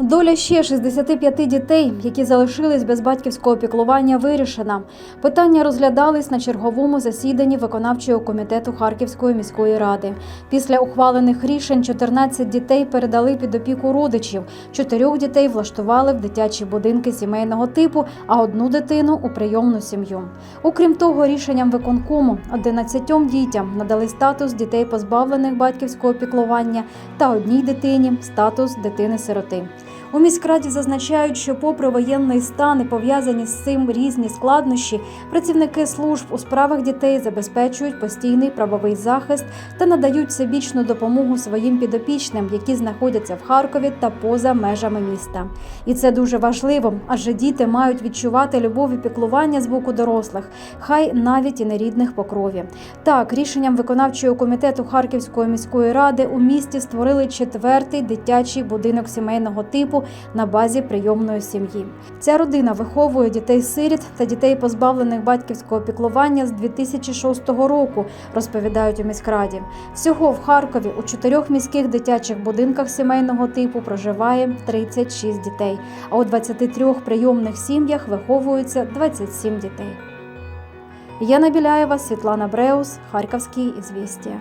Доля ще 65 дітей, які залишились без батьківського піклування, вирішена. Питання розглядались на черговому засіданні виконавчого комітету Харківської міської ради. Після ухвалених рішень 14 дітей передали під опіку родичів, чотирьох дітей влаштували в дитячі будинки сімейного типу, а одну дитину у прийомну сім'ю. Окрім того, рішенням виконкому 11 дітям надали статус дітей, позбавлених батьківського піклування, та одній дитині статус дитини-сироти. У міськраді зазначають, що, попри воєнний стан і пов'язані з цим різні складнощі, працівники служб у справах дітей забезпечують постійний правовий захист та надають всебічну допомогу своїм підопічним, які знаходяться в Харкові та поза межами міста. І це дуже важливо, адже діти мають відчувати любов і піклування з боку дорослих, хай навіть і нерідних по крові. Так, рішенням виконавчого комітету Харківської міської ради у місті створили четвертий дитячий будинок сімейного типу на базі прийомної сім'ї. Ця родина виховує дітей-сиріт та дітей, позбавлених батьківського піклування з 2006 року, розповідають у міськраді. Всього в Харкові у чотирьох міських дитячих будинках сімейного типу проживає 36 дітей, а у 23 прийомних сім'ях виховується 27 дітей. Яна Біляєва, Світлана Бреус, Харківські ізвістія.